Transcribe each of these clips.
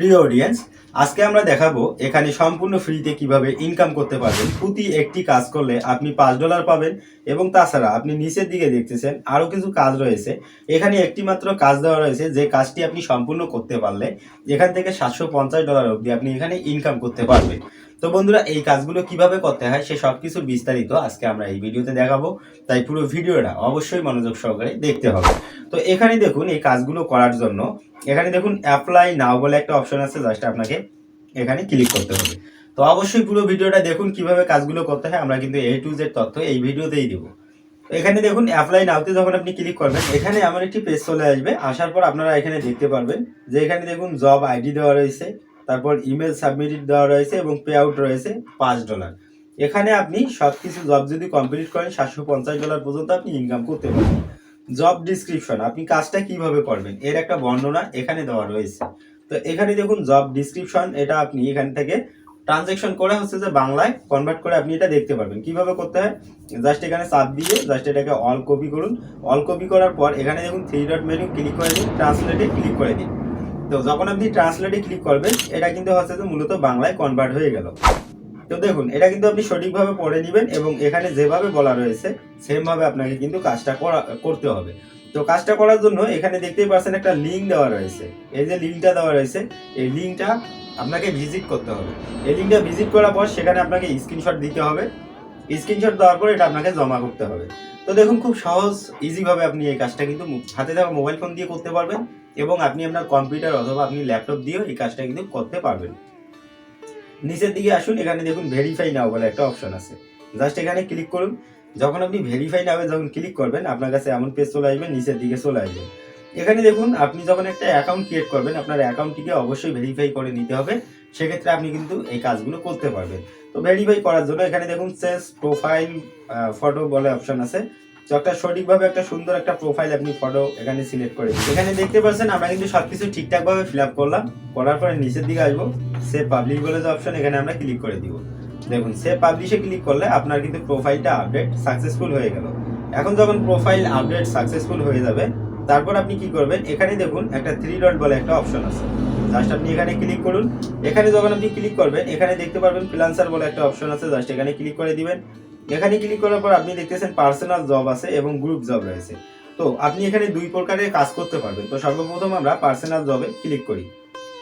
প্রিয় অডিয়েন্স আজকে আমরা দেখাবো এখানে সম্পূর্ণ ফ্রিতে কীভাবে ইনকাম করতে পারবেন। প্রতি একটি কাজ করলে আপনি পাঁচ ডলার পাবেন এবং তাছাড়া আপনি নিচের দিকে দেখতেছেন আরও কিছু কাজ রয়েছে। এখানে একটি মাত্র কাজ দেওয়া রয়েছে, যে কাজটি আপনি সম্পূর্ণ করতে পারলে এখান থেকে সাতশো পঞ্চাশ ডলার অবধি আপনি এখানে ইনকাম করতে পারবেন। তো বন্ধুরা, এই কাজগুলো কীভাবে করতে হয় সে সব কিছুর বিস্তারিত আজকে আমরা এই ভিডিওতে দেখাবো। তাই পুরো ভিডিওটা অবশ্যই মনোযোগ সহকারে দেখতে হবে। তো এখানে দেখুন, এই কাজগুলো করার জন্য এখানে দেখুন অ্যাপ্লাই নাও বলে একটা অপশন আছে জাস্ট আপনাকে এখানে ক্লিক করতে হবে। তো অবশ্যই পুরো ভিডিওটা দেখুন, কীভাবে কাজগুলো করতে হয়, আমরা কিন্তু এ টু জেড তথ্য এই ভিডিওতেই দিব। এখানে দেখুন অ্যাপ্লাই নাওতে যখন আপনি ক্লিক করবেন, এখানে আমার একটি পেজ চলে আসবে। আসার পর আপনারা এখানে দেখতে পারবেন যে এখানে দেখুন জব আইডি দেওয়া রয়েছে। তারপর ইমেল সাবমিটেড দেওয়া রয়েছে এবং পে আউট রয়েছে পাঁচ ডলার এখানে আপনি সব কিছু জব যদি কমপ্লিট করেন, সাতশো পঞ্চাশ ডলার পর্যন্ত আপনি ইনকাম করতে পারবেন। জব ডিসক্রিপশন আপনি কাজটা কীভাবে করবেন? এর একটা বর্ণনা এখানে দেওয়া রয়েছে। তো এখানে দেখুন জব ডিসক্রিপশন এটা আপনি এখান থেকে ট্রানজেকশন করে হচ্ছে যে বাংলায় কনভার্ট করে আপনি এটা দেখতে পারবেন। কীভাবে করতে হয়? জাস্ট এখানে চাপ দিয়ে জাস্ট এটাকে অল কপি করুন। অল কপি করার পর এখানে দেখুন থ্রি ডট মেনু ক্লিক করে দিন ট্রান্সলেটে ক্লিক করে দিন। তো যখন আপনি ট্রান্সলেটে ক্লিক করবেন, এটা কিন্তু হচ্ছে যে মূলত বাংলায় কনভার্ট হয়ে গেল। তো দেখুন, এটা কিন্তু আপনি সঠিকভাবে পড়ে নেবেন এবং এখানে যেভাবে বলা রয়েছে, সেমভাবে আপনাকে কিন্তু কাজটা করা, করতে হবে। তো কাজটা করার জন্য এখানে দেখতেই পাচ্ছেন একটা লিঙ্ক দেওয়া রয়েছে। এই যে লিঙ্কটা দেওয়া রয়েছে, এই লিঙ্কটা আপনাকে ভিজিট করতে হবে। এই লিঙ্কটা ভিজিট করার পর সেখানে আপনাকে স্ক্রিনশট দিতে হবে। স্ক্রিনশট দেওয়ার পর এটা আপনাকে জমা করতে হবে। তো দেখুন, খুব সহজ ইজিভাবে আপনি এই কাজটা কিন্তু হাতে থাকা মোবাইল ফোন দিয়ে করতে পারবেন। এবং আপনি আপনার কম্পিউটার অথবা আপনি ল্যাপটপ দিয়েও এই কাজটা কিন্তু করতে পারবেন। নিচের দিকে আসুন, এখানে দেখুন ভেরিফাই নাও বলে একটা অপশন আছে। জাস্ট এখানে ক্লিক করুন। যখন আপনি ভেরিফাই নাও যখন ক্লিক করবেন, আপনার কাছে এমন পেজ চলে আসবে, নিচের দিকে চলে আসবে। এখানে দেখুন, আপনি যখন একটা অ্যাকাউন্ট ক্রিয়েট করবেন, আপনার অ্যাকাউন্টটিকে অবশ্যই ভেরিফাই করে নিতে হবে। সেক্ষেত্রে আপনি কিন্তু এই কাজগুলো করতে পারবেন। তো ভেরিফাই করার জন্য এখানে দেখুন সেস প্রোফাইল ফটো বলে অপশন আছে। তো একটা সঠিকভাবে একটা সুন্দর একটা প্রোফাইল আপনি ফটো এখানে সিলেক্ট করে এখানে দেখতে পাচ্ছেন, আমরা কিন্তু সবকিছু ঠিকঠাকভাবে ফিল আপ করলাম। করার পরে নিচের দিকে আসব। সে পাবলিশ বলে যে অপশন এখানে আমরা ক্লিক করে দিব। দেখুন সে পাবলিশে ক্লিক করলে আপনার কিন্তু প্রোফাইলটা আপডেট সাকসেসফুল হয়ে গেল। এখন যখন প্রোফাইল আপডেট সাকসেসফুল হয়ে যাবে, তারপর আপনি কি করবেন? এখানে দেখুন, একটা থ্রি ডট বলে একটা অপশন আছে। জাস্ট আপনি এখানে ক্লিক করুন। এখানে যখন আপনি ক্লিক করবেন, এখানে দেখতে পারবেন ফ্রিলান্সার বলে একটা অপশন আছে। জাস্ট এখানে ক্লিক করে দিবেন। এখানে ক্লিক করার পর আপনি দেখতেছেন পার্সোনাল জব আছে এবং গ্রুপ জব রয়েছে। তো আপনি এখানে দুই প্রকারের কাজ করতে পারবেন। তো সর্বপ্রথম আমরা পার্সোনাল জবে ক্লিক করি।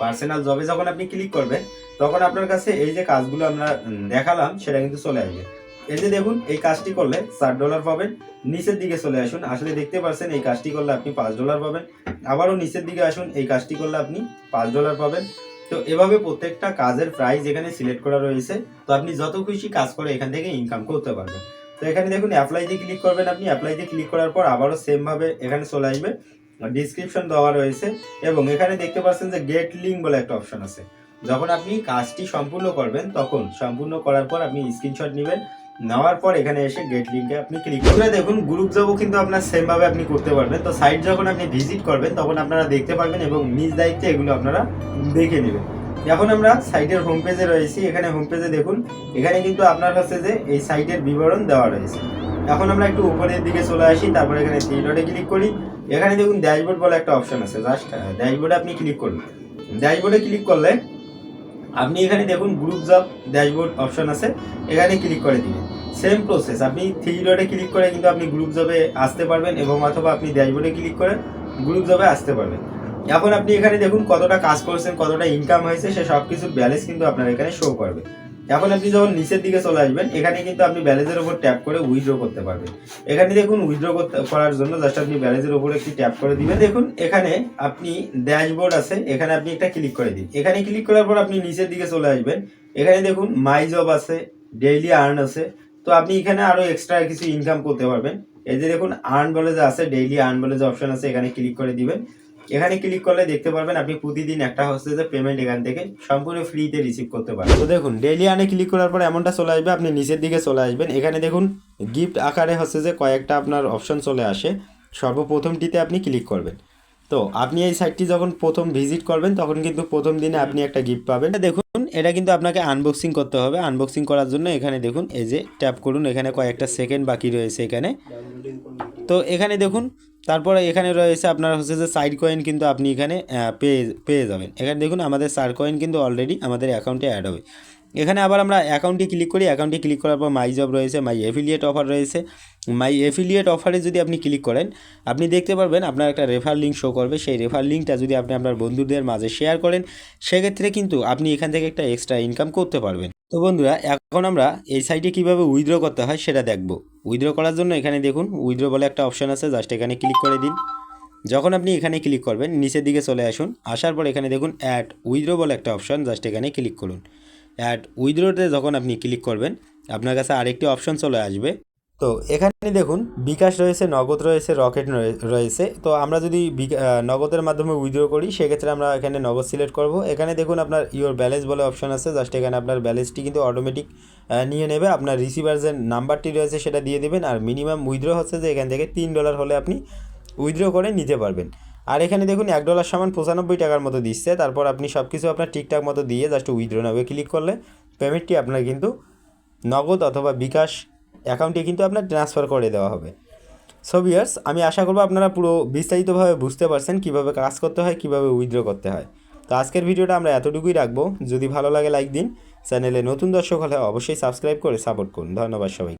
পার্সোনাল জবে যখন আপনি ক্লিক করবেন, তখন আপনার কাছে এই যে কাজগুলো আমরা দেখালাম, সেটা কিন্তু চলে আসবে। এই যে দেখুন, এই কাজটি করলে চার ডলার পাবেন। নিচের দিকে চলে আসুন, আসলে দেখতে পাচ্ছেন এই কাজটি করলে আপনি পাঁচ ডলার পাবেন। আবারও নিচের দিকে আসুন, এই কাজটি করলে আপনি পাঁচ ডলার পাবেন। তো এভাবে প্রত্যেকটা কাজের প্রাইস এখানে সিলেক্ট করা রয়েছে। তো আপনি যত খুশি কাজ করে এখান থেকে ইনকাম করতে পারবেন। তো এখানে দেখুন অ্যাপ্লাইতে ক্লিক করবেন আপনি। অ্যাপ্লাইতে ক্লিক করার পর আবারও সেম ভাবে এখানে চলে আসবে। ডিসক্রিপশন দেওয়া রয়েছে এবং এখানে দেখতে পাচ্ছেন যে গেট লিঙ্ক বলে একটা অপশন আছে। যখন আপনি কাজটি সম্পূর্ণ করবেন, তখন সম্পূর্ণ করার পর আপনি স্ক্রিনশট নেবেন। নেওয়ার পর এখানে এসে গেট লিঙ্কে আপনি ক্লিক করবেন দেখুন গ্রুপ জবও কিন্তু আপনার সেম ভাবে আপনি করতে পারবেন। তো সাইট যখন আপনি ভিজিট করবেন, তখন আপনারা দেখতে পারবেন এবং নিজ দায়িত্বে এগুলো আপনারা দেখে নেবেন। এখন আমরা সাইটের হোম পেজে রয়েছি। এখানে হোম পেজে দেখুন, এখানে কিন্তু আপনার কাছে যে এই সাইটের বিবরণ দেওয়া রয়েছে। এখন আমরা একটু উপরের দিকে চলে আসি, তারপর এখানে থ্রি ক্লিক করি। এখানে দেখুন ড্যাশবোর্ড বলে একটা অপশন আছে জাস্ট ড্যাশবোর্ডে আপনি ক্লিক করুন। ড্যাশবোর্ডে ক্লিক করলে আপনি এখানে দেখুন গ্রুপ জব ড্যাশবোর্ড অপশন আছে, এখানে ক্লিক করে দিবেন। সেম প্রসেস আপনি থ্রি ডটে ক্লিক করে কিন্তু আপনি গ্রুপ জবে আসতে পারবেন এবং অথবা আপনি ড্যাশবোর্ডে ক্লিক করে গ্রুপ জবে আসতে পারবেন। এখন আপনি এখানে দেখুন কতটা কাজ করেছেন, কতটা ইনকাম হয়েছে, সে সব কিছুর ব্যালেন্স কিন্তু আপনার এখানে শো করবে এখন আপনি যখন নিচের দিকে চলে আসবেন, এখানে কিন্তু আপনি ব্যালেন্সের উপর ট্যাপ করে উইথড্র করতে পারবেন। এখানে দেখুন উইথড্র করার জন্য জাস্ট আপনি ব্যালেন্সের উপর একটি ট্যাপ করে দিবেন। দেখুন, এখানে আপনি ড্যাশবোর্ড আছে, এখানে আপনি একটা ক্লিক করে দিন। এখানে ক্লিক করার পর আপনি নিচের দিকে চলে আসবেন। এখানে দেখুন মাই জব আছে ডেইলি আর্ন আছে। তো আপনি এখানে আরও এক্সট্রা কিছু ইনকাম করতে পারবেন। এই যে দেখুন আর্ন বলে যে আছে ডেইলি আর্ন বলে যে অপশন আছে, এখানে ক্লিক করে দিবেন। এখানে ক্লিক করলে দেখতে পারবেন আপনি প্রতিদিন একটা হচ্ছে যে পেমেন্ট এখান থেকে সম্পূর্ণ ফ্রিতে রিসিভ করতে পারবেন। তো দেখুন ডেইলি আর্নে ক্লিক করার পর এমনটা চলে আসবে আপনি নিচের দিকে চলে আসবেন। এখানে দেখুন গিফট আকারে হচ্ছে যে কয়েকটা আপনার অপশন চলে আসে। সর্বপ্রথমটিতে আপনি ক্লিক করবেন। তো আপনি এই সাইটটি যখন প্রথম ভিজিট করবেন তখন কিন্তু প্রথম দিনে আপনি একটা গিফট পাবেন। দেখুন এটা কিন্তু আপনাকে আনবক্সিং করতে হবে। আনবক্সিং করার জন্য এখানে দেখুন এই যে ট্যাপ করুন এখানে কয়েকটা সেকেন্ড বাকি রয়েছে এখানে। তো এখানে দেখুন তারপরে এখানে রয়েছে আপনার হচ্ছে যে সাইড কয়েন কিন্তু আপনি এখানে পেয়ে পেয়ে যাবেন। এখানে দেখুন আমাদের সার কয়েন কিন্তু অলরেডি আমাদের অ্যাকাউন্টে অ্যাড হবে। এখানে আবার আমরা অ্যাকাউন্টে ক্লিক করি। অ্যাকাউন্টে ক্লিক করার পর মাই জব রয়েছে মাই এফিলিয়েট অফার রয়েছে। মাই এফিলিয়েট অফারে যদি আপনি ক্লিক করেন, আপনি দেখতে পারবেন আপনার একটা রেফার লিঙ্ক শো করবে। সেই রেফার লিঙ্কটা যদি আপনি আপনার বন্ধুদের মাঝে শেয়ার করেন, সেক্ষেত্রে কিন্তু আপনি এখান থেকে একটা এক্সট্রা ইনকাম করতে পারবেন। তো বন্ধুরা, এখন আমরা এই সাইটে কীভাবে উইথড্র করতে হয় সেটা দেখব। উইথড্র করার জন্য এখানে দেখুন উইথড্র বলে একটা অপশন আছে জাস্ট এখানে ক্লিক করে দিন। যখন আপনি এখানে ক্লিক করবেন, নিচের দিকে চলে আসুন, আসার পর এখানে দেখুন অ্যাড উইথড্র বলে একটা অপশন জাস্ট এখানে ক্লিক করুন। অ্যাড উইথড্রোতে যখন আপনি ক্লিক করবেন, আপনার কাছে আরেকটি অপশন চলে আসবে। তো এখানে দেখুন, বিকাশ রয়েছে, নগদ রয়েছে, রকেট রয়ে- রয়েছে। তো আমরা যদি নগদের মাধ্যমে উইথড্র করি, সেক্ষেত্রে আমরা এখানে নগদ সিলেক্ট করব। এখানে দেখুন, আপনার ইওর ব্যালেন্স বলে অপশন আছে। জাস্ট এখানে আপনার ব্যালেন্সটি কিন্তু অটোমেটিক নিয়ে নেবে। আপনার রিসিভার যে নাম্বারটি রয়েছে, সেটা দিয়ে দেবেন। আর মিনিমাম উইথড্র হচ্ছে যে এখান থেকে তিন ডলার হলে আপনি উইথড্র করে নিতে পারবেন। আর এখানে দেখুন, এক ডলার সমান পঁচানব্বই টাকার মতো দিচ্ছে। তারপর আপনি সব কিছু আপনার ঠিকঠাক মতো দিয়ে জাস্ট উইথড্র নামে ক্লিক করলে পেমেন্টটি আপনার কিন্তু নগদ অথবা বিকাশ অ্যাকাউন্টে কিন্তু আপনার ট্রান্সফার করে দেওয়া হবে। সো আমি আশা করব আপনারা পুরো বিস্তারিতভাবে বুঝতে পারছেন কীভাবে কাজ করতে হয়, কীভাবে উইথড্র করতে হয়। তো আজকের ভিডিওটা আমরা এতটুকুই রাখব। যদি ভালো লাগে লাইক দিন। চ্যানেলে নতুন দর্শক হলে অবশ্যই সাবস্ক্রাইব করে সাপোর্ট করুন। ধন্যবাদ সবাই